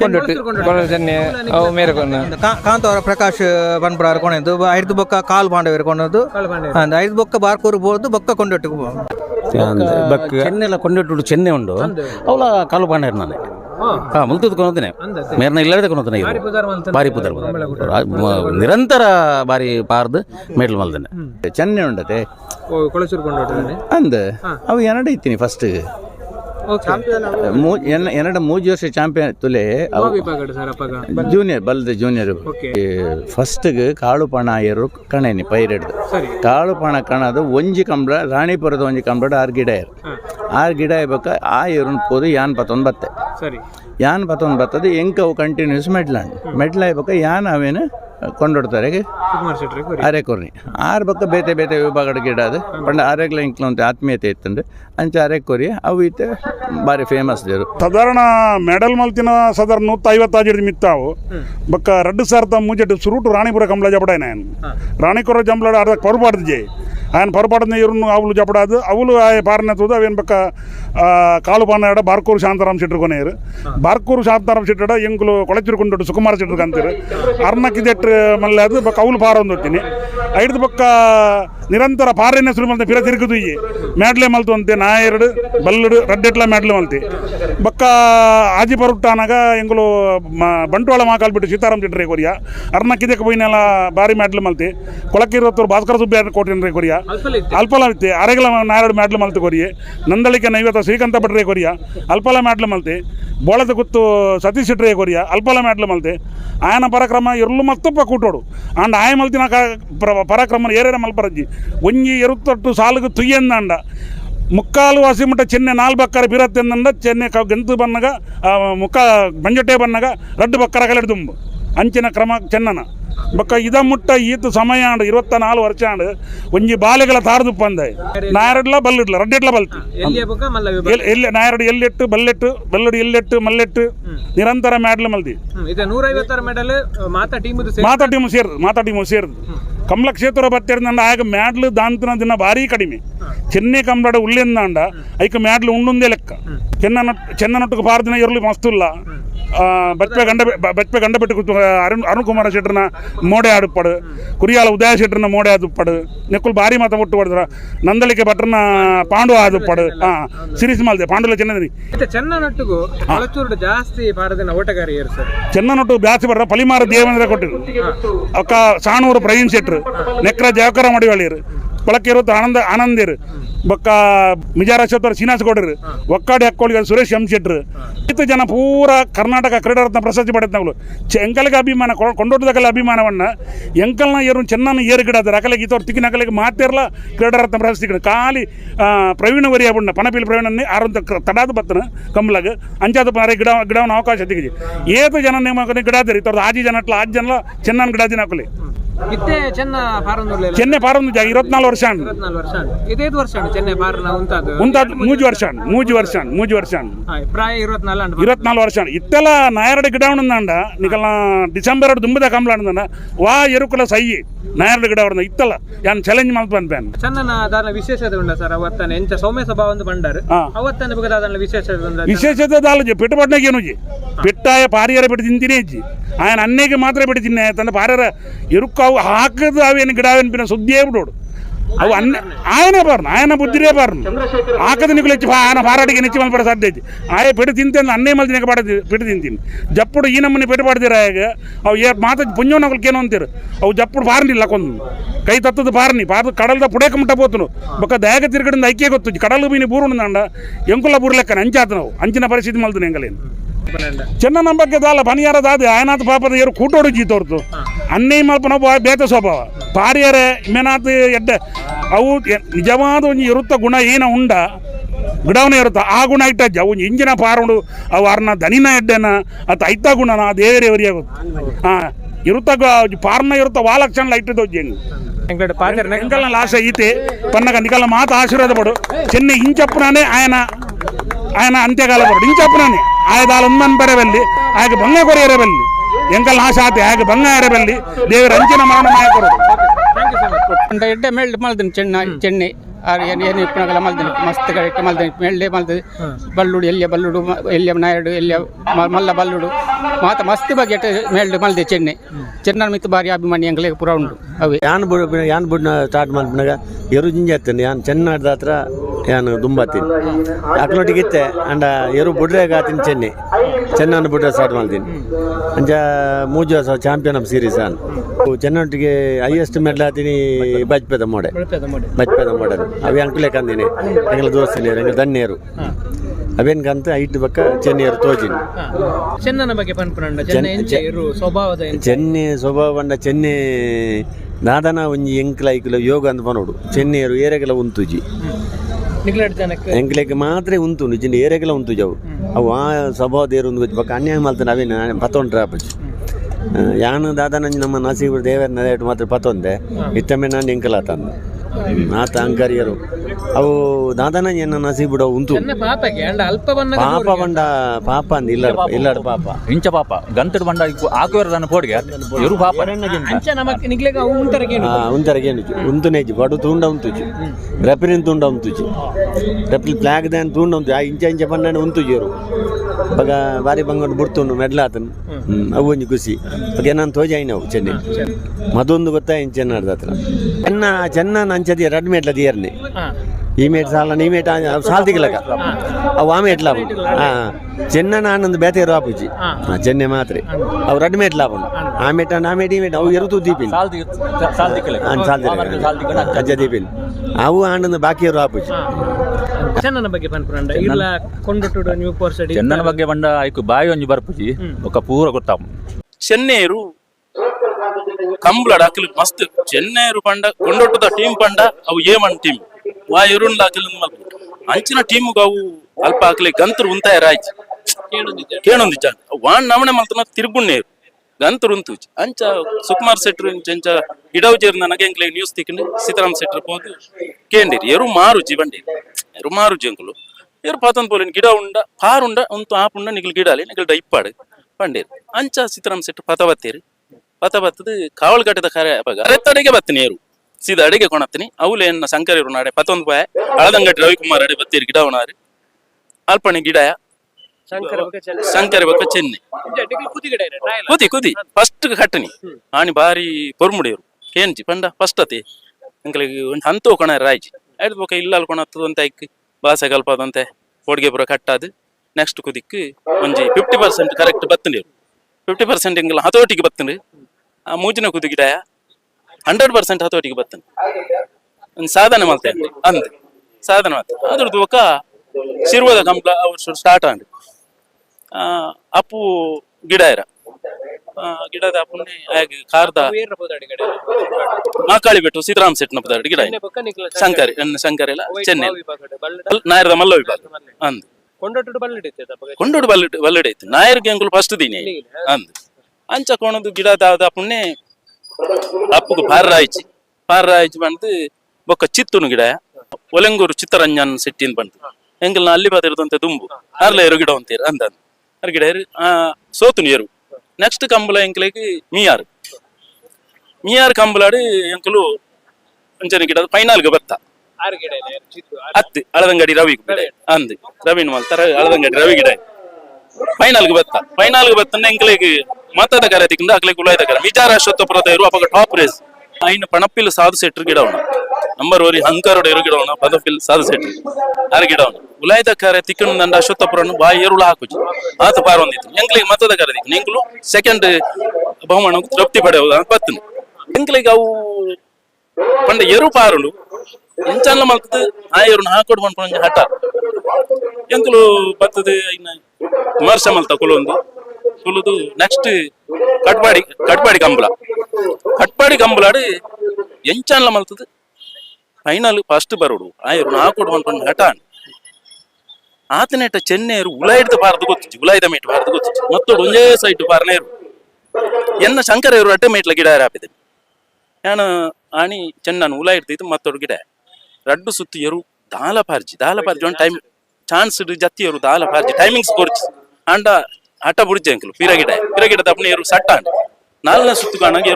ಕೊಂಡೊಟ್ಟು ಮೇರೆ ಕಾಂತವರ ಪ್ರಕಾಶ್ ಬನ್ಪುರ ಕೊಂಡದ್ದು ಐದು ಬೊಕ್ಕ ಕಾಲ್ ಪಾಂಡವರು ಕೊಂಡದ್ದು ಅಂದ್ ಐದು ಬೊಕ್ಕ ಬಾರ್ಕೂರು ಬೋದು ಬೊಕ್ಕ ಕೊಂಡೊಟ್ಟು ಚೆನ್ನೆಲ್ಲ ಕೊಂಡೊಟ್ಟು ಚೆನ್ನೆ ಉಂಡು ಅವಳ ಕಾಲು ಪಾಂಡರ್ ನಾನೇ. ಹಾ. ಮುಲ್ತದ್ದು ಕೊನೋತನೆ ಮೇರ್ನ ಇಲ್ಲದೆ ಕೊನೋತನೆ ಬಾರಿ ಪುದರ್ ನಿರಂತರ ಬಾರಿ ಪಾರ್ದು ಮೇಡಲ್ ಮಲ್ದನೆ ಚೆನ್ನೆ ಉಂಡತೆ ಅಂದ ಅವು ಎನಡೆ ಇತ್ತೀನಿ ಫಸ್ಟ್ ಎನ್ನಡ ಮೂಜಿ ವರ್ಷ ಚಾಂಪಿಯನ್ ತುಲೆ ಅವು ವಿಭಾಗ ಸರ್ ಅಪ್ಪಗ ಜೂನಿಯರ್ ಬಲ್ದ ಜೂನಿಯರ್ ಓಕೆ ಫಸ್ಟ್ಗೆ ಕಾಳು ಪಣ ಆಯರು ಕಣೇನಿ ಪೈರೆಡ್ದು ಸರಿ. ಕಾಳು ಪಣ ಕಣದು ಒಂಜಿ ಕಂಬಳ ರಾಣಿಪುರದ ಒಂಜಿ ಕಂಬಳ ಆರು ಗಿಡ ಇರು ಆರು ಗಿಡ ಇರ್ಬೇಕ ಆ ಇರುನ್ ಪೋದು ಯಾನ್ ಪತ್ತೊಂದು ಬತ್ತೆ ಸರಿ. ಯಾನ್ ಪತ್ತೊಂದು ಬತ್ತದ ಎಂಕ ಅವು ಕಂಟಿನ್ಯೂಸ್ ಮೆಡ್ಲಾಂಡ್ ಮೆಡ್ಲ ಇರ್ಬೇಕ ಯಾನ್ ಅವೇನು ಕೊಂಡೊಡ್ತಾರೆ. ಅರೆಕೊರ್ನಿ ಆರು ಬಕ್ಕ ಬೇತೆ ಬೇತೆ ವಿಭಾಗದ ಗಿಡ ಅದು. ಪಂಡ ಆರೇಗ್ಲ ಇಂಕ್ಲಂತೆ ಆತ್ಮೀಯತೆ ಇತ್ತಂದ್ರೆ ಅಂಚೆ ಅರೆಕೊರಿ ಅವು ಇತ್ತೆ ಬಾರಿ ಫೇಮಸ್ ದೇವರು. ಸಾಧಾರಣ ಮೆಡಲ್ ಮಲ್ತಿನ ಸಾಧಾರಣ ನೂತ್ತ ಐವತ್ತಾಜಿಡ್ದು ಮಿತ್ತಾವು. ಬಕ್ಕ ರಡ್ಡು ಸಾವಿರದ ಮೂಜೆಟ್ಟು ಸುರುಟು ರಾಣಿಪುರ ಕಂಬಳ ಜಬಡಾಯ್ನ ರಾಣಿಪುರ ಜಂಬಳ ಅರ್ಧ ಕೊರಬಾರ್ದು ಜೈ. ఆయన పొరపాటున ఎవరు ఆవులు ಆಯ ಪಾರನೆ పారినతోదు అవేను ಬಕ್ಕ ಕಾಲು పానాడ ಬಾರ್ಕೂರು ಶಾಂತಾರಾಮ್ ಶೆಟ್ಟರು ಕೊನೆಯರು ಬಾರ್ಕೂರು ಶಾಂತಾರಾಮ್ ಶೆಟ್ಟಡ ಎಂಕುಲು ಕೊಳಚಿರ್ಕೊಂಡು ಸುಕುಮಾರ ಶೆಟ್ಟರು ಕಂತೀರು ಅರ್ನಕ್ಕಿದೆ ಮಲ್ಲೆ ಅದು ಬಕ್ಕ ಅವಲು ಪಾರ ಒಂದೊಟ್ಟಿನಿ ಐದು ಪಕ್ಕ ನಿರಂತರ ಪಾರಿನ ಹೆಸರು ಮಲ್ತೆ ಪಿರ ತಿರುಗುದು ಈ ಮ್ಯಾಡ್ಲೆ ಮಲ್ತು ಅಂತೆ ನಾಯರ್ಡು ಬಲ್ಲುಡು ರಡ್ಡೆಟ್ಲ ಮ್ಯಾಡ್ಲೆ ಮಲ್ತಿ. ಬಕ್ಕ ಆಜಿ ಪರುಟ್ಟಾನಾಗ ಮ- ಬಂಟ್ವಾಳ ಮಾಕಾಲ್ ಬಿಟ್ಟು ಸೀತಾರಾಮ್ ಶೆಟ್ರಿ ಕೊರಿಯ. ಅರ್ನಕ್ಕಿದಕ್ಕೆ ಬೈನೆಲ್ಲ ಬಾರಿ ಮ್ಯಾಡ್ಲೆ ಮಲ್ತಿ. ಕೊಳಕಿರುವತ್ತರು ಭಾಸ್ಕರ ಸುಬ್ಬಿ ಕೋಟಿನ್ರಿ ಕೊರಿಯ? ಅಲ್ಪಲ ಇತ್ತು. ಅರೆಗಲ ನಾರಡು ಮ್ಯಾಡ್ಲೆ ಮಲ್ತು ಕೊರಿಯೆ. ನಂದಳಿಕೆ ನೈವತ್ತ ಶ್ರೀಕಂತ ಭಟ್ರೆ ಕೊರಿಯ. ಅಲ್ಪಲ ಮ್ಯಾಡ್ಲೆ ಮಲ್ತಿ. ಬೋಳದ ಗುತ್ತು ಸತೀಶ್ ಇಟ್ರೆ ಕೊರಿಯ. ಅಲ್ಪಲ ಮ್ಯಾಡ್ಲೆ ಮಲ್ತಿ. ಆಯನ ಪರಾಕ್ರಮ ಇರ್ಲು ಮತ್ತಪ್ಪ ಕೂಟೋಡು. ಅಂಡ್ ಆಯ ಮಲ್ತಿನ ಪರಕ್ರಮ ಪ್ರ- ಪರಾಕ್ರಮ ಏರೇರ ಮಲ್ಪರಜ್ಜಿ? ಒಂಜಿ ಎರುತ್ತಟ್ಟು ಸಾಲುಗು ತುಯ್ಯಂದ ಅಂಡ ಮುಕ್ಕಾಲು ವಾಸಿ ಮುಟ್ಟ ಚೆನ್ನೆ ನಾಲ್ ಬಕ್ಕರ ಬಿರತ್ತೆಂದಂಡ ಚೆನ್ನೆ ಕ ಗಂತು ಬನ್ನಗ ಆ, ಮುಕ್ಕ ಬಂಜಟೆ ಬನ್ನಗ ರಡ್ಡು ಬಕ್ಕರ ಕಲೆಡ್ ತುಂಬು ಅಂಚಿನ ಕ್ರಮ ಚೆನ್ನನ ಬಕ್ಕ ಇದ ಮುಟ್ಟ ಈತು ಸಮಯ ಆಂಡ್ ಇರುವತ್ತ ನಾಲ್ಕು ವರ್ಷ ಆಂಡ್ ಒಂಜಿ ಬಾಲೆಗಳ ತಾರದು ಪಂದೆ. ನಾಯರಡ್ಲ ಬಲ್ಲಿಡ್ಲ ರಡ್ಡೆಡ್ಲ ಬಲ್ತಿ. ಎಲ್ಲಿ ಹಬ್ಬಕ್ಕ ಮಲ್ಲ ವಿಭಾಗ. ಎಲ್- ಎಲ್ಲಿ ನಾಯರಡು ಎಲ್ಲೆಟ್ಟು ಬಲ್ಲೆಟ್ಟು ಬಲ್ಲಡು ಎಲ್ಲೆಟ್ಟು ಮಲ್ಲೆಟ್ಟು ನಿರಂತರ ಮ್ಯಾಡ್ಲ ಮಲ್ದಿ. ಹ್ಮ್, ಇದು ನೂರೈವತ್ತರ ಮೆಡಲ್ ಮಾತಾ ಟೀಮದು ಮಾತಾ ಟೀಮು ಸೇರಿದು ಮಾತಾ ಟೀಮು ಸೇರಿದು. ಕಮಲ ಕ್ಷೇತ್ರ ಬತ್ತೇರಿದಂಡ ಆಗ ಮ್ಯಾಡ್ಲು ದಾಂತನ ದಿನ ಭಾರಿ ಕಡಿಮೆ. ಚೆನ್ನೈ ಕಂಬಡ ಉಳ್ಳಿಂದಾಂಡ ಐಕ ಮ್ಯಾಡ್ಲು ಉಂಡುಂದೇ ಲೆಕ್ಕ. ಚೆನ್ನ ನಟ್ ಚೆನ್ನ ನೊಟ್ಟಿಗೆ ಪಾರ್ದಿನ ಇರಲಿ ಮಸ್ತುಲ್ಲ ಆ, ಬಚ್ಚೆ ಗಂಡ ಬೆ- ಬಚ್ಚೆ ಗಂಡ ಬಿಟ್ಟು ಕೂತು ಅರುಣ್ ಅರುಣ್ ಕುಮಾರ ಶೆಟ್ರನ ಮೋಡೆ ಆಡುಪಡು. ಕುರಿಯಾಲ ಉದಯ ಶೆಟ್ಟರ್ನ ಮೋಡೆ ಆದುಪ್ಪಡು ನೆಕ್ಕುಲ್ ಭಾರಿ ಮಾತ ಮುಟ್ಟು ಹೊಡೆದ್ರ. ನಂದಳಿಕೆ ಭಟ್ರನ ಪಾಂಡು ಆದುಪ್ಪಡು ಹಾ ಸಿರೀಸ್ ಮಾಲ್ದೆ ಪಾಂಡುಲ ಚೆನ್ನಿ ಚೆನ್ನಟ್ಟು ಜಾಸ್ತಿ ಭಾರತದ ಓಟಗಾರಿಯರು ಸರ್. ಚೆನ್ನನೊಟ್ಟು ಬ್ಯಾಸಿ ಪಲಿಮಾರ ದೇವೇಂದ್ರ ಕೊಟ್ಟಿರು ಅಕ್ಕ ಸಾಣೂರು ಪ್ರವೀಣ್ ಶೆಟ್ರು ನೆಕ್ರ ಜಯಕರ ಮಡಿವಾಳಿಯರು. ಇರುತ್ತೆ ಆನಂದ ಆನಂದಿರ್ ಬಕ್ಕ ಶ್ರೀನಿವಾಸ ಗೌಡರ್ ಒಕ್ಕಾಡಿ ಹಕ್ಕೋಳಿಗೆ ಸುರೇಶ್ ಶೆಟ್ರು ಇತ್ತು ಜನ ಪೂರ ಕರ್ನಾಟಕ ಕ್ರೀಡಾರತ್ನ ಪ್ರಶಸ್ತಿ ಪಡೆದ ನಾವು ಎಂಕಲ್ಗೆ ಅಭಿಮಾನ ಕೊಂಡೋಟದಕಲ್ಲ ಅಭಿಮಾನವನ್ನ ಎಂಕಲ್ನ ಏರು ಚೆನ್ನ ಏರು ಗಿಡದ ಅಕಲಿಗೆ ಇತ್ತವ್ರು ತಿಕ್ಕಿನ ಅಕಲಿಗೆ ಮಾತೇರ್ಲ ಕ್ರೀಡಾರತ್ನ ಪ್ರಶಸ್ತಿ ಗಿಡ. ಖಾಲಿ ಪ್ರವೀಣ ವರಿಯ ಬಣ್ಣ ಪನಪಿಲ್ ಪ್ರವೀಣನ್ನೇ ಆರಂತ ತಡಾದ ಬತ್ತನ ಕಂಬ್ಲಾಗ ಅಂಚಾದ ಪಾರಿ ಗಿಡ ಗಿಡವನ್ನ ಅವಕಾಶ ತೆಗಿದೆ. ಏತು ಜನ ನೇಮಕ ಗಿಡಾದಿರಿ ಇತ್ತವ್ರದ್ದು ಆಜಿ ಜನ ಅಟ್ಲ ಆಜ್ ಜನ ಚೆನ್ನ ಗಿಡಾದಿನ ಹಾಕಲಿ ಇತ್ತೆ ಚೆನ್ನ ಚೆನ್ನೈ ಪಾರೊಂದು ಜಾಗ ಇರತ್ನಾಲ್ ವರ್ಷ. ಇಪ್ಪತ್ನಾಲ್ಕು ವರ್ಷ. ಇದೈದು ವರ್ಷ ಚೆನ್ನೈ ಪಾರನ ಉಂತಾದು? ಉಂತಾದ್ ಮೂಜಿ ವರ್ಷ ಮೂಜಿ ವರ್ಷ ಮೂಜಿ ವರ್ಷ ಪ್ರಾಯ ಅಂಡ್ ಇರತ್ನಾಲ್ಕು ವರ್ಷ ಇತ್ತೆಲ್ಲ ನಾಯರಡು ಗಿಡ ನಿಕಲ್ನ ಡಿಸೆಂಬರ್ ಎರಡು ದುಂಬದ ಕಂಬಳ ವಾ ಎರುಕುಲ ಸೈ ನಾಯರಡ್ ಗಿಡ ಇತ್ತಲ್ಲ ಯಾನ್ ಚಾಲೆಂಜ್ ಮಾಡ್ತು ಬಂದ್ಬೇನ್ ಚೆನ್ನನ ದಾನ ವಿಶೇಷತೆ ಉಂಡ ಸರ್ ಅವತ್ತನ ಎಂಚ ಸೌಮ್ಯ ಸಭಾ ಒಂದು ಬಂಡಾರು. ಹಾ. ಅವತ್ತನ ಬಗ್ಗೆ ವಿಶೇಷತೆ ಉಂಡ ವಿಶೇಷತೆ ದಾಲಜಿ ಪೆಟ್ಟು ಪಟ್ನಾಗ ಏನುಜಿ ಆಯ ಪಾರಿಯರ ಬಿಟ್ಟು ತಿಂತೀನಿ ಅಜ್ಜಿ. ಆಯನ ಅನ್ನೆಗೆ ಮಾತ್ರ ಬಿಟ್ಟು ತಿನ್ನೆ. ತನ್ನ ಪಾರ್ಯರ ಇರುಕ್ಕ ಅವು ಹಾಕದು ಅವೇನು ಗಿಡ ಅವೇನು ಸುದ್ದಿಯೇ ಬಿಡೋಡು. ಅವು ಅನ್ನ ಆಯನ ಬಾರ್ನು ಆಯನ ಬುದ್ಧಿರೇ ಬಾರ್ನು ಹಾಕದ ನಿಗುಲು ಹೆಚ್ಚು ಆಯನ ಪಾರಾಟಿಗೆ ನೆಚ್ಚಿ ಮಲ್ಪಡ ಸಾಧ್ಯ ಐತಿ ಆಯ ಪೆಟ್ಟು ಅಂದ್ರೆ ಅನ್ನೇ ಮಲ್ತಿನಾಗ ಪಾಡ ಪೆಟ್ಟು ತಿಂತೀನಿ. ಜಪ್ಪುಡು ಈ ನಮ್ಮನೆ ಪೆಟ್ಟು ಪಾಡ್ದಿರ ಆಗ ಅವು ಏ ಮಾತ ಪುಂಜವನಗಳ್ಕೇನು ಅಂತೀರು. ಅವು ಜಪ್ಪುಡು ಬಾರ್ನಿಲ್ಲ ಕೊಂದು. ಕೈ ತತ್ತದ ಬಾರ್ನಿ ಬಾರ್ದು ಕಡಲ್ದ ಪುಡೇಕ ಮುಟ್ಟ ಪೋತನು. ಬಕ್ಕ ದಯಾಗ ತಿರುಗಡಿಂದ ಐಕ್ಯ ಗೊತ್ತು ಕಡಲು ಮೀನು ಬೂರು ಅಂಡ ಎಂಕುಲ ಬೂರ್ಲೆಕ್ಕನ ಅಂಚಾತನವು ಅಂಚಿನ ಪರಿಸ್ಥಿತಿ ಮಲ್ದು ಎಂಗಲೇನು ಚೆನ್ನ ನಂಬಕ್ಕೆ ದಾಲ ಪನಿಯಾರ ದಾದೆ ಆಯನಾಥ ಪಾಪದ ಏರು ಕೂಟೋಡು ಜೀತೋರ್ತು ಅನ್ನೇ ಮಲ್ಪನ ಬಾ- ಬೇತ ಸ್ವಭಾವ ಪಾರಿಯರೆ ಮೇನಾತ್ ಎಡ್ಡ ಅವು ಎ- ನಿಜವಾದ ಒಂದು ಇರುತ್ತ ಗುಣ ಏನ ಉಂಡ ಗಿಡವನೇ ಇರುತ್ತ ಆ ಗುಣ ಇಟ್ಟಜ್ಜ ಅವು ಇಂಜಿನ ಪಾರುಂಡು ಅವು ಅರ್ನ ದನಿನ ಎಡ್ಡೆನ ಅತ್ತ ಐತ ಗುಣನ ದೇವರೇ ಗೊತ್ತು ಹಾ ಇರುತ್ತ ಗ- ಪಾರ್ನ ಇರುತ್ತ ವಾ ಲಕ್ಷಣ ಇಟ್ಟದ್ದು ಹೆಂಗ್ ಎಂಕಡೆ ಪಾಚರ್ ఎంకల్న లాస్ అయితే పన్నగ నికల్న మాత ఆశీర్వాదపడు చిన్న ఇంచప్పుననే ఆయన ఆయన అంత్యకాలపడు ఇంచప్పుననే ಆಯ ದಾಲ ಉನ್ಮನ್ ಬರಬಲ್ಲಿ ಆಯ್ಕೆ ಬಂಗ ಕೊರಿಯರ ಬಲ್ಲಿ ಎಂಕಲ್ ನಾಶ ಆತೆ ಆಯ್ಕೆ ಬಂಗ ಬಲ್ಲಿ ದೇವರ ಅಂಚಿನ ಮರಣ ಮಾಯ ಕೊಡೋದು ಥ್ಯಾಂಕ್ ಯು ಸೊ ಮಚ್ ಅಂತ ಎಡ್ಡೆ ಮೇಲ್ಡ್ ಮಾಡ್ತೀನಿ ಚೆನ್ನ ಚೆನ್ನೈ ಆರು ಏನು ಏನು ಇಪ್ಪನಾಗಲ್ಲ ಮಲ್ದು ಮಸ್ತ್ ಕರೆಕ್ಟ್ ಮಲ್ದು ಮೆಳ್ಳೆ ಮಲ್ದು ಬಲ್ಲುಡು ಎಲ್ಲಿಯ ಬಲ್ಲುಡು ಎಲ್ಲಿಯ ನಾಯಡು ಎಲ್ಲಿಯ ಮ- ಮಲ್ಲ ಬಲ್ಲುಡು. ಮಾತ ಮಸ್ತ್ ಬಗ್ಗೆ ಮೆಳ್ಳು ಮಲ್ದೆ ಚೆನ್ನೈ. ಚೆನ್ನ ಮಿತ್ತು ಬಾರಿ ಅಭಿಮಾನಿ ಎಂಗ್ಲೆ ಪುರ ಉಂಟು ಅವೇ. ಯಾನ್ ಬುಡ ಯಾನ್ ಬುಡ್ನ ಸ್ಟಾರ್ಟ್ ಮಾಡ್ಬಿನಾಗ ಎರು ಜಿಂಜಾತೀನಿ ಯಾನ್ ಚೆನ್ನಾಡ್ದ ಹತ್ರ ಯಾನು ದುಂಬತ್ತೀನಿ ಅಕ್ಲೊಟ್ಟಿಗೆ ಇತ್ತೆ ಅಂಡ ಎರು ಬುಡ್ರೆ ಆತೀನಿ ಚೆನ್ನೆ. ಚೆನ್ನನ್ನು ಬುಡ್ರೆ ಸ್ಟಾರ್ಟ್ ಮಾಡ್ತೀನಿ ಅಂಜ ಮೂಜು ವರ್ಷ ಚಾಂಪಿಯನ್ ಆಫ್ ಸೀರೀಸ್ ಅನ್ ಚೆನ್ನೊಟ್ಟಿಗೆ ಹೈಯೆಸ್ಟ್ ಮೆಡಲ್ ಆತೀನಿ ಬಜ್ಪೆದ ಮೋಡೆ. ಬಜ್ಪೆದ ಮೋಡೆ. ಅవి ಅಂಕುಲೆ ಕಂದಿನಿ. ಎಂಗ್ಲ ದೋಸ್ತಿನಿ ಎಂಗಲ ದನ್ನೇರು. ಅವೇನ್ ಕಂತ ಐಟ್ ಬಕ್ಕ ಚೆನ್ನೇರು ತೋಜಿನಿ. ಚೆನ್ನನ ಬಗ್ಗೆ ಪನ್ಪುನಂಡ ಚೆನ್ನ ಸ್ವಭಾವದ ಚೆನ್ನೆ ಸ್ವಭಾವ ಬಂಡ ಚೆನ್ನೆ ನಾದನ ಒಂಜಿ ಎಂಕ್ಲ ಐಕ್ಲ ಯೋಗ ಅಂತ ಪನೋಡು. ಚೆನ್ನೇರು ಏರೆಗಲ ಉಂತುಜಿ. ಎಂಕ್ಲೆಗ್ ಮಾತ್ರ ಉಂತು ಚೆನ್ನ ಏರೆಗಲ ಉಂತುಜಿ ಅವು ಅವು ಆ ಸ್ವಭಾವ ದೇರು ಒಂದು ಬಕ್ಕ ಪಕ್ಕ ಅನ್ಯಾಯ ಮಾಲ್ತಾನೆ ಅವೇನು ಪತ್ತೊಂಡ್ರೆ ಆಪಚ್ಚಿ ಯಾನು ನಮ್ಮ ನಸೀಬ್ ದೇವರ ನೆಲೆಟ್ಟು ಮಾತ್ರ ಪತ್ತೊಂದೆ ಇತ್ತಮೆ ನಾನು ಎಂಕಲ ಮಾತ ಅಂಕರಿಯರು ಅವು ದಾದನ ಎನ್ನ ನಸಿ ಬಿಡ ಉಂತು ಪಾಪ ಬಂಡ ಪಾಪ ಅಂದ ಇಲ್ಲ ಇಲ್ಲಡ ಪಾಪ ಇಂಚ ಪಾಪ ಗಂತಡ್ ಬಂಡ ಹಾಕುವರ ದನ ಪೋಡ್ಗೆ ಇವರು ಪಾಪ ಉಂತರಗೆ ಉಂತನೇಜಿ ಬಡು ತೂಂಡ ಉಂತುಜಿ ರೆಪರಿನ್ ತೂಂಡ ಉಂತುಜಿ ರೆಪರಿ ಪ್ಲಾಗ್ ದಾನ್ ತೂಂಡ ಉಂತು ಇಂಚ ಇಂಚ ಬಂಡ ಉಂತುಜಿ ಬಗ ಬಾರಿ ಬಂಗೊಂಡು ಬುಡ್ತುಂಡು ಮೆಡ್ಲಾತನ್ ಅವು ಒಂಜಿ ಖುಷಿ. ಬಗೆ ನಾನು ತೋಜಿ ಅವು ಚೆನ್ನೆ. ಮದೊಂದು ಗೊತ್ತಾ ಇಂಚ ಚೆನ್ನಡ್ದ ಹತ್ರ. ಚೆನ್ನ ಚೆನ್ನ ನಂಚದಿ ರೆಡ್ ಮೇಟ್ಲ ದಿಯರ್ನಿ. ಈ ಮೇಟ್ ಸಾಲ ಈ ಮೇಟ್ ಸಾಲ ದಿಗ್ಲಕ ಅವು ಆ ಮೇಟ್ ಲಾಭ ಹಾ. ಚೆನ್ನ ನಾನೊಂದು ಬೇತೆ ಆಪುಜಿ ಚೆನ್ನೆ ಮಾತ್ರೆ. ಅವು ರೆಡ್ ಮೇಟ್ ಲಾಭ ಆ ಮೇಟ ನಾ ಮೇಟ್ ಈ ಮೇಟ್ ಅವು ಎರುತು ದೀಪಿನ್ ಸಾಲ್ದಿ ಸಾಲ್ದಿಕ್ಕಲೆ ಅಜ್ಜ ದೀಪಿನ್ ಅವು ಆಂಡೊಂದು ಬಾಕಿ ಇರೋ ಆಪುಜಿ ಚೆನ್ನನ ಬಗ್ಗೆ ಪನ್ಪುನಂಡ ಇಲ್ಲ ಕೊಂಡೊಟ್ಟುಡು ನೀವು ಪೋರ್ಸಡಿ ಚೆನ್ನನ ಬಗ್ಗೆ ಬಂಡ ಐಕು ಬಾಯಿ ಒಂಜಿ ಬರ್ಪುಜಿ. ఒక ಪೂರ ಗೊತ್ತಾಮ ಚೆನ್ನೈರು ಕಂಬ್ಲಡ್ ಅಕಲ್ ಮಸ್ತ್. ಚೆನ್ನೈರು ಪಂಡ ಕೊಂಡೊಟ್ಟದ ಟೀಮ್ ಪಂಡ ಅವು ಏಮನ್ ಟೀಮ್ ವಾ ಎರುಂಡ್ಲ ಅಕಲ್ ಮಲ್ಪು ಅಂಚಿನ ಟೀಮ್ ಅವು ಅಲ್ಪ ಅಕಲಿ ಗಂತರು ಉಂತಾಯ ರಾಯ್ಚಿ. ಕೇಳೊಂದಿಜ್ಜ. ವಾಣ್ ನಮನೆ ಮಲ್ತನ ತಿರುಗುಣ್ಣೇರು. ಗಂತರು ಉಂತುಜಿ ಅಂಚ ಸುಕುಮಾರ್ ಸೆಟ್ರು ಇಂಚ ಇಡವು ಜೇರ್ ನನಗೆ ಎಂಕ್ಲೆ ನ್ಯೂಸ್ ತಿಕ್ಕಂಡು ಸೀತಾರಾಮ್ ಸೆಟ್ರ್ ಪೋದು ಕೇಂದಿರಿ. ಎರು ಮಾರು ಜೀವಂಡಿ. ಎರು ಮಾರು ಜಂಕುಲು ಎರು ಪಾತನ್ ಪೋಲಿನ ಗಿಡ ಉಂಡ ಪಾರುಂಡ ಒಂತು ಆಪುಂಡ ನಿಗಲ್ ಗಿಡಾಲಿ ನಿಗಲ್ ಡೈಪಾಡು ಪಂಡೇರು. ಅಂಚ ಸೀತಾರಾಮ್ ಸೆಟ್ರು ಪತ ಬತ್ತೇರು. ಪತ ಬತ್ತದ ಕಾವಲ್ ಕಟ್ಟದ ಕರೆ ಅಪಗ ಅರೆತ್ತಡೆಗೆ ಬತ್ತೀನಿ ಏರು ಸೀದಾ ಅಡಿಗೆ ಕೊಣತ್ತೀನಿ. ಅವಲೆ ಎನ್ನ ಸಂಕರಿರು ನಾಡೆ ಪತ್ತೊಂದು ಬಾಯ. ಹಳದಂಗಟ್ಟಿ ರವಿಕುಮಾರ್ ಅಡಿ ಬತ್ತೀರಿ ಗಿಡ ಉಣಾರಿ. ಅಲ್ಪಣಿ ಗಿಡಯ ಶಂಕರ ಬಗ್ಗೆ ಚೆನ್ನ ಬಕ್ಕ ಕುದಿ ಕುದಿ ಫಸ್ಟ್ ಕಟ್ಟನಿ ಆನಿ ಬಾರಿ ಪೊರ್ಮುಡಿಯರು ಕೇಂಚಿ ಪಂಡ ಫಸ್ಟ್ ಅತಿ ಅಂಕಲಿಗೆ ಒಂದು ಹಂತು ಕೊಣ ರಾಯ್ಜಿ. ಐದು ಬೊಕ ಇಲ್ಲಲ್ ಕೊಣತ್ತದು ಅಂತ ಐಕ್ ಬಾಸೆ ಕಲ್ಪದಂತೆ. ಹೊಡಿಗೆ ಪುರ ಕಟ್ಟಾದು ನೆಕ್ಸ್ಟ್ ಕುದಿಕ್ ಒಂಜಿ ಫಿಫ್ಟಿ ಪರ್ಸೆಂಟ್ ಕರೆಕ್ಟ್ ಬತ್ತಂಡಿರು ಫಿಫ್ಟಿ ಪರ್ಸೆಂಟ್ ಹಿಂಗಲ್ಲ ಹತೋಟಿಗೆ ಬತ್ತಂಡ್ರಿ ಆ ಮೂಜಿನ ಕುದಿಗಿಡಾಯ ಗಿಡ ಹಂಡ್ರೆಡ್ ಪರ್ಸೆಂಟ್ ಹತೋಟಿಗೆ ಬತ್ತನ್ ಒಂದು ಸಾಧನೆ ಮಾಡ್ತೇನೆ ಅಂದ್ರೆ ಅಂದ್. ಸಾಧನೆ ಮಾಡ್ತೇನೆ ಅದ್ರದ್ದು ಒಕ್ಕ ಶಿರ್ವದ ಕಂಪ್ಲ ಅವ್ರು ಸ್ಟಾರ್ಟ್ ಆಂಡ್. ಅಪ್ಪು ಗಿಡ ಇರ. ಗಿಡದ ಅಪ್ಪುಂಡೆ ಹಾಗೆ ಕಾರ್ದ ಮಾಕಾಳಿ ಬಿಟ್ಟು ಸೀತಾರಾಮ್ ಸೆಟ್ನ ಪದಾರ್ಥ ಗಿಡ ಶಂಕರಿ ಶಂಕರಿ ಎಲ್ಲ ಚೆನ್ನೈ ನಾಯರದ ಮಲ್ಲ ವಿಭಾಗ. ಅಂದ್. ಕೊಂಡೋಡು ಬಲ್ಲಡ್ ಬಲ್ಲಡೆ ಐತಿ ನಾಯರ್ಗೆ ಅಂಗುಲು ಫಸ್ಟ್ ದಿನ ಅಂದ್. ಅಂಚ ಕೋಣದು ಗಿಡ ದಾದ ಪುಣ್ಯ ಅಪ್ಪುಗು ಪಾರ ಆಯ್ಚಿ ಪಾರ ಆಯ್ಚಿ ಬಂದು ಬೊಕ್ಕ ಚಿತ್ತುನು ಗಿಡ. ಒಲೆಂಗೂರು ಚಿತ್ತರಂಜನ್ ಸೆಟ್ಟಿನ್ ಬಂತು ಎಂಗಲ್ನ ಅಲ್ಲಿ ಬದಿರದಂತೆ ದುಂಬು. ಅರ್ಲ ಎರು ಗಿಡ ಅಂತೀರ ಅಂದ. ಸೋತುನು ಎರು ನೆಕ್ಸ್ಟ್ ಕಂಬಳ ಎಂಕ್ಲೆಗೆ ಮಿಯಾರ್. ಮೀಯಾರ್ ಕಂಬಳಾಡಿ ಎಂಕಲು ಅಂಚನೆ ಗಿಡ ಫೈನಲ್ಗೆ ಬತ್ತ ಆರು ಗಿಡ ಚಿತ್ತು ಹತ್ತು ಹಳದಂಗಡಿ ರವಿ ಅಂದ್ ರವಿನ ಮಲ್ತಾರ ಹಳದಂಗಡಿ ರವಿ ಗಿಡ ಫೈನಲ್ಗೆ ಬತ್ತ ಫೈನಲ್ಗೆ ಬತ್ತಂದ್ರೆ ಎಂಕ್ಲೆಗೆ ಮತದ ಕರೆ ತಿಕ್ಕಿಂದ ಅಕ್ಲೆಗೆ ಉಲಾಯ್ದ ಕರೆ. ವಿಚಾರ ಅಶ್ವತ್ಥಪುರದ ಇರು ಅಪಗ ಟಾಪ್ ರೇಸ್ ಐನ ಪಣಪಿಲ್ ಸಾಧು ಸೆಟ್ರ್ ಗಿಡ ಉಂಟು. ನಂಬರ್ ಓರಿ ಹಂಕಾರೋಡ ಎರು ಗಿಡ ಉಂಟು ಪದಪಿಲ್ ಸಾಧು ಸೆಟ್ರ್ ಆರ ಗಿಡ ಉಂಟು ಉಲಾಯ್ದ ಕರೆ ತಿಕ್ಕಣ ನಂದ ಅಶ್ವತ್ಥಪುರನು ಬಾಯಿ ಎರುಳ ಹಾಕುಜಿ ಆತ ಪಾರ ಒಂದಿತ್ತು ಎಂಕ್ಲೆಗೆ ಮತದ ಕರೆ ಎಂಕ್ಲು ಸೆಕೆಂಡ್ ಬಹುಮಾನ ತೃಪ್ತಿ ಪಡೆಯುವುದು ಬತ್ತನು. ಎಂಕ್ಲೆಗೆ ಅವು ಪಂಡ ಎರು ಪಾರುಂಡು. ಎಂಚಲ್ಲ ಮಲ್ತದ ಆ ಎರುನ ಹಾಕೊಡು ಪಂಡ ಹಠ. ಎಂಕುಲು ಬರ್ತದೆ ಇನ್ನ ವಿಮರ್ಶೆ ಮಲ್ತ ಕುಲೊಂದು. ಕುಲುದು ನೆಕ್ಸ್ಟ್ ಕಟ್ಪಾಡಿ ಕಟ್ಪಾಡಿ ಕಂಬಳ. ಕಟ್ಪಾಡಿ ಕಂಬಳಾಡಿ ಎಂಚಲ್ಲ ಮಲ್ತದ. ಫೈನಲ್ ಫಸ್ಟ್ బరుడు ఆయన ಎರುನ అనుకున్న ಹಠ ಆತನೇಟ ಚೆನ್ನೈರು ಉಲಾಯ್ದ ಬಾರದು ಗೊತ್ತಿಚ್ಚು ಉಲಾಯ್ದ ಮೇಟ್ ಬಾರದು ಗೊತ್ತಿಚ್ಚು ಮತ್ತೊಡು ಒಂದೇ ಸೈಟ್ ಬಾರನೇರು ಎನ್ನ ಶಂಕರ ಇವರು ಅಡ್ಡ ಮೇಟ್ಲ ಗಿಡ ಹಾಪಿದೆ ನಾನು ಆಣಿ ಚೆನ್ನನು ಉಲ ಇಡ್ತಿದ್ದು ಮತ್ತೊಡು ಗಿಡ. ರಡ್ಡು ಸುತ್ತಿಯರು ದಾಲ ಪಾರ್ಜಿ. ದಾಲ ಪಾರ್ಜಿ ಒಂದು ಟೈಮ್ ಚಾನ್ಸ್ ಜತ್ತಿ ಎರು, ದಾಲ ಪಾರ್ಜಿ. ಟೈಮಿಂಗ್ಸ್ ಕೊರ್ಚಿ ಆಂಡ ಹಠ ಬುಡ್ಜಿ ಅಂಕಲು, ಪಿರ ಗಿಡ. ಪಿರ ಗಿಡದ ಅಪ್ಪನ ಎರು ಸಟ್ಟ ಅಂಡ್ ನಾಲ್ನ ಸುತ್ತು ಕಾಣಾಗ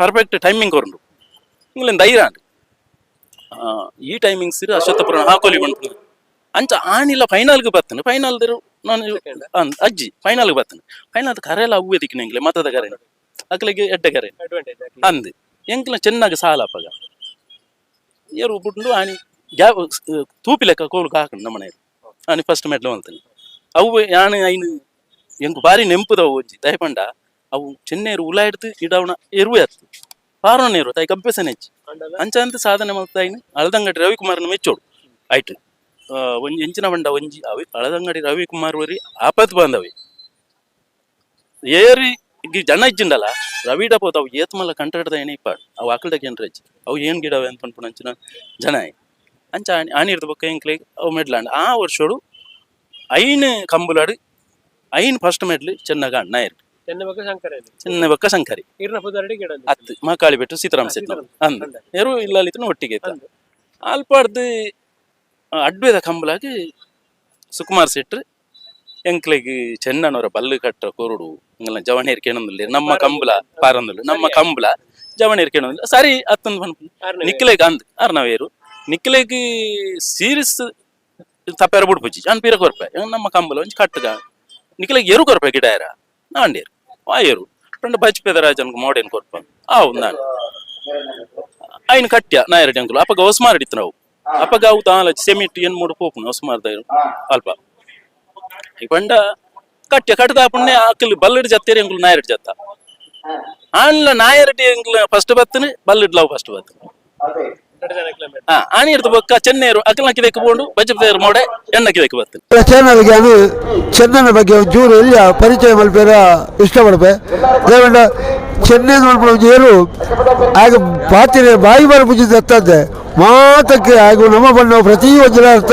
ಪರ್ಫೆಕ್ಟ್ ಟೈಮಿಂಗ್ ಕೊರಂಡು. ಇಂಗ್ಲಿಂದ ಧೈರ್ಯ ಅಂಡ್. ಈ ಟೈಮಿಂಗ್ಸ್ ಅಶ್ವತ್ಥಪುರ ಹಾಕೋಲಿ ಬಂತು ಅಂಚ ಆನಿಲ್ಲ ಫೈನಲ್ಗೆ ಬರ್ತೇನೆ. ಫೈನಲ್ ನಾನು ಅಜ್ಜಿ ಫೈನಲ್ಗೆ ಬರ್ತೇನೆ. ಫೈನಲ್ ಕರೆಲ್ಲ ಅವ್ವೆ ದಿಕ್ಕಿನ ಎಂಗ್ಲೆ ಮತದ ಕರೆ. ಅಕ್ಲಿಗೆ ಎಡ್ಡ ಕರೆ. ಅಂದ್ ಎಂಕ್ಲ ಚೆನ್ನಾಗಿ ಸಾಲ ಅಪ್ಪಗ. ಏರು ಬಿಟ್ಟು ಆನಿ ಗ್ಯಾಪ್ ತೂಪಿ ಲೆಕ್ಕ ಕೋಲು ಹಾಕೊಂಡು ನಮ್ಮ ಮನೆಯಲ್ಲಿ. ಆನಿ ಫಸ್ಟ್ ಮೆಟ್ಲು ಅಂತಾನೆ ಅವು ಯಾನು ಐನು ಎಂಕು ಬಾರಿ ನೆಂಪುದವು ಅಜ್ಜಿ, ದಯಪಂಡ. ಅವು ಚೆನ್ನೇರು ಉಲ ಹಿಡ್ದು ಇಡವಣ ಎರುವೆ ಆಯ್ತು ಪಾರೋಣ ಇರು ತಾಯಿ ಕಬ್ಬೆಸನೆ ಹೆಚ್ಚು ಅಂಚ ಅಂತ ಸಾಧನೆ ಮಾಡ್ತಾಯಿನ ಅಳದಂಗಡಿ ರವಿಕುಮಾರ್ನ ಮೆಚ್ಚೋಡು. ಆಯ್ತು. ಒಂಜಿ ಎಂಚಿನ ಬಂಡ ಒಂಜಿ ಅವಿ. ಅಳದಂಗಡಿ ರವಿಕುಮಾರ್ ವರಿ ಆಪತ್ ಬಂದವೆ. ಏರಿ ಈ ಜನ ಇಜ್ಜಿಂಡಲ್ಲ ರವಿಡ ಪೋತ ಅವು ಏತ್ ಮಲ್ಲ ಕಂಟಾಡ್ದ ಏನೇ ಇಪ್ಪಾಡು ಅವು ಆಕಳ್ದಾಗ ಏನ್ರ ಹೆಚ್ಚು ಅವು ಏನ್ ಗಿಡವೆ ಅಂತ ಅನ್ಕೊಂಡು ಅಂಚಿನ ಜನ. ಅಂಚ ಆಣಿ ಆಣಿರ್ದ ಬಕ್ಕ ಎಂಕ್ಲೆ ಅವು ಮೆಡ್ಲಾಂಡ್. ಆ ವರ್ಷೋಡು ಐನ್ ಕಂಬುಲಾಡಿ, ಐನ್ ಫಸ್ಟ್ ಮೆಡ್ಲಿ ಚೆನ್ನಾಗ ಅಣ್ಣ ಇರು ಚೆನ್ನ ಬಗ್ಗೆ ಶಂಕರ ಇದೆ ಚಿನ್ನ ಬಕ್ಕ ಶಂಕರಿ. ಇರ್ನ ಮಹಾಕಾಳಿ ಗಿಡ ಅತ್ತು ಮಕಾಳಿ ಬೆಟ್ಟು ಸೀತಾರಾಮ ಸೆಟ್ ಅಂದ. ಇಲ್ಲ ಇಲ್ಲಲಿತ್ತು ಒಟ್ಟಿಗೆ ಇತ್ತು ಅಲ್ಪಾಡ್ದು ಅಡ್ವೇದ ಕಂಬಲಾಗಿ ಸುಕುಮಾರ್ ಸೆಟ್ರು ಎಂಕ್ಲೆಗ್ ಚೆನ್ನನವರ ಬಲ್ಲು ಕಟ್ಟ ಕೊರುಡು ಇಂಗಲ ಜವಣೇರ್ ನಮ್ಮ ಕಂಬಲ ಪಾರಂದಲ್ಲಿ ನಮ್ಮ ಕಂಬಲ ಜವಣೇರ್ ಕೇಳಂದಿಲ್ಲ ಸರಿ ಅತ್ತೊಂದು ಬಂದು ನಿಕ್ಲೆಗ್ ಅಂದ್ ಅರ್ನವೇರು ನಿಕ್ಲೆಗ್ ಸೀರಿಸ್ ತಪ್ಪಾರ ಬಿಡ್ಪುಜಿ ಅನ್ ಪೀರ ಕೊರ್ಪೆ ನಮ್ಮ ಕಂಬಲ ಒಂಚು ಕಟ್ಟಗ. ನಿಕ್ಲೆಗ್ ಎರು ಕೊರ್ಪೆ ಗಿಡ ಯಾರ? ನಾಂಡೇರು ವಾಯರು ಪಂಡ ಬಚ್ಪೆದ ರಾಜನ್ಗೆ ಮೋಡೇನ್ ಕೊರ್ಪ ಆ ನಾನು ఆయన కట్ట్యా నాయరెడ్డి అంకుల్ అప్పగా ఒస్మార్ అడిగినావు అప్పగా అవు తాళ సెమిట్ ఎన్ మూడు పోపు ఒస్మార్ దగ్గర అల్ప ఇప్పండ కట్ట్య కట్టదా అప్పుడే అక్కలు బల్లెడు జత్తేరి uncle Nayareddy జత్త ఆన్ల Nayareddy uncle first బత్తని బల్లెడు love first బత్తని ಆನಿ ಇರ್ತ ಬೊಕ್ಕ, ಚೆನ್ನೇರು ಅಕ್ಕಲಕ್ಕಿ ದೆಕ್ಕ ಬೋಂಡು ಬಜ್ಜಪೇರು ಮೋಡೆ ಎಣ್ಣಕ್ಕೆ ದೆಕ್ಕ ಬತ್ತನಿ ಚಾನಲ್ಗೆ ಬಗ್ಗೆ ಒಂಚೂರು ಎಲ್ಲಿ ಪರಿಚಯ ಮಲ್ಪೇರ ಇಷ್ಟಪಡ್ಪೆ. ದೇವಂಡ ಚೆನ್ನೈ ಏರು ಆಗ ಪಾತಿರೆ ಬಾಯಿ ಬಾರಿ ಪೂಜೆ ಮಾತಕ್ಕೆ ಹಾಗೂ ನಮ್ಮ ಬಣ್ಣ ಪ್ರತಿ ಒಂದಿನ ಅರ್ಥ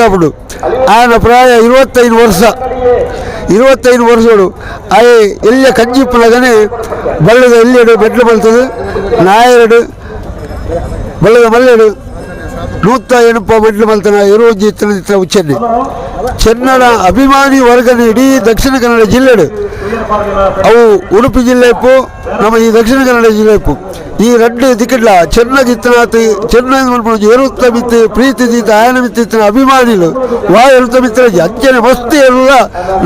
ಆಯನ ಪ್ರಾಯ ಇರುವತ್ತೈದು ವರ್ಷ. ಇರುವತ್ತೈದು ವರ್ಷಗಳು. ಆಯ್ ಎಲ್ಲಿಯ ಕಂಜಿಪ್ಪಲಗನೆ ಬಳ್ಳದ ಎಲ್ಲಿ ಬೆಟ್ಲು ಬಲ್ತದೆ ನಾಯರಡು ಬಳ್ಳದ ಮಲ್ಲೆಡು ನೂತ ಎಣಪ ಮೆಟ್ಲು ಮಲ್ತನ ಇರುವಂಜಿ ಇತ್ತಿನ ಉಚ್ಚನ್ನೆ. ಚೆನ್ನಡ ಅಭಿಮಾನಿ ವರ್ಗನ ಇಡೀ ದಕ್ಷಿಣ ಕನ್ನಡ ಜಿಲ್ಲೆಡು. ಅವು ಉಡುಪಿ ಜಿಲ್ಲೆ ಇಪ್ಪು, ನಮ್ಮ ಈ ದಕ್ಷಿಣ ಕನ್ನಡ ಜಿಲ್ಲೆ ಇಪ್ಪು. ಈ ರೆಡ್ಡು ದಿಕ್ಕಿಡ್ಲ ಚೆನ್ನಗಿ ಇತ್ತನಾತು ಚೆನ್ನ ಮಲ್ಪುಣಜಿ ಎರುತ್ತ ಮಿತ್ತು ಪ್ರೀತಿ ತೀತ ಆಯನ ಮಿತ್ತಿನ ಅಭಿಮಾನಿಲು ವಾ ಎರುತ್ತ ಮಿತ್ರ ಅಂಚನೆ ಮಸ್ತ್ ಎರುಲ್ಲ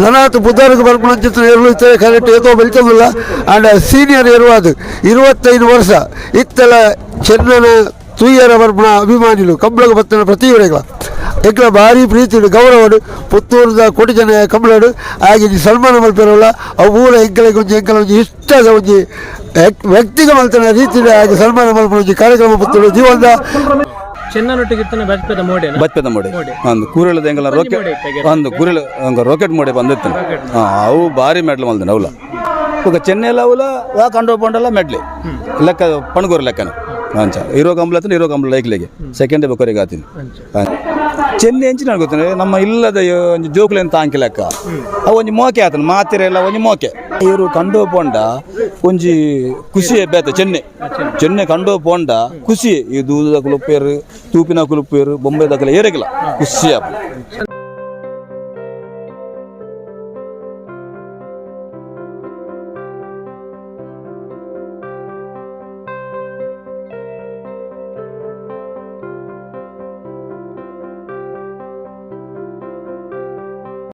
ನನಾತು ಬುದ್ಧರಿಗೆ ಬರ್ಪುಣಂಚಿನ ಎರುಳು ಇತ್ತರೆ ಕರೆಕ್ಟ್ ಏತೋ ಬೆಳ್ತದಿಲ್ಲ. ಆಂಡ ಸೀನಿಯರ್ ಎರುವಾದು ಇರುವತ್ತೈದು ವರ್ಷ. ಇತ್ತಲ ಚೆನ್ನನ ತೂಯರ ಬರ್ಪಣ ಅಭಿಮಾನಿಲು ಕಂಬಳಗ ಬತ್ತನ ಪ್ರತಿಯೊರೆಗಳ ಎಕ್ಲ ಭಾರಿ ಪ್ರೀತಿಡು ಗೌರವಡು ಪುತ್ತೂರದ ಕೋಟಿ ಜನ ಕಂಬಳಡು ಹಾಗೆ ಈ ಸನ್ಮಾನ ಮಲ್ಪೆರಲ್ಲ ಅವು ಊರ ಎಂಕಲಿಗೆ ಒಂಜಿ ಎಂಕಲ ಒಂಜಿ ಇಷ್ಟದ ಒಂಜಿ ವ್ಯಕ್- ವ್ಯಕ್ತಿಗ ಮಲ್ತನ ರೀತಿಯಲ್ಲಿ ಹಾಗೆ ಸನ್ಮಾನ ಮಲ್ಪನ ಒಂಜಿ ಕಾರ್ಯಕ್ರಮ ಪುತ್ತೂರು ಜೀವನದ ಚೆನ್ನನೊಟ್ಟಿಗೆ ಇತ್ತನ ಬಜ್ಪೆದ ಮೋಡೆನ ಬತ್ಪೆದ ಮೋಡೆ ಒಂದು ಕೂರಳದ ಎಂಗಲ ರಾಕೆಟ್ ಒಂದು ಕೂರಳ ಒಂದು ರಾಕೆಟ್ ಮೋಡೆ ಬಂದಿತ್ತು ಹಾಂ ಅವು ಭಾರಿ ಮೆಡ್ಲ್ ಮಲ್ದನ ಅವಲ ఒక చెన్నైలో అవుల వా కండో పండల మెడ్లే లెక్క పణగూరు లెక్కన ಅಂಚ ಇರೋ ಕಂಬಳ ಇರೋ ಕಂಬಳ ಲೈಕ್ಲಿಗೆ ಸೆಕೆಂಡ್ ಬೊಕ್ಕರಿಗೆ ಆತೀನಿ ಚೆನ್ನೈ ಹೆಂಚಿನ ಗೊತ್ತೇನೆ? ನಮ್ಮ ಇಲ್ಲದ ಒಂದು ಜೋಕುಲೆ ಅಂತ ಅಂಕಿ ಲೆಕ್ಕ. ಅವು ಒಂಜಿ ಮೋಕೆ ಆತನ ಮಾತಿರ ಎಲ್ಲ ಒಂಜಿ ಮೋಕೆ. ಇವರು ಕಂಡು ಪೋಂಡ ಒಂಜಿ ಖುಷಿ ಬೇತ ಚೆನ್ನೆ. ಚೆನ್ನೆ. ಕಂಡು ಪೋಂಡ ಖುಷಿ. ಈ ದೂದ ಕುಲುಪ್ಪೇರು ತೂಪಿನ ಕುಲುಪ್ಪೇರು ಬೊಂಬೆ ದಕ್ಕಲ ಏರಿಗಿಲ್ಲ ಖುಷಿ ಆಪ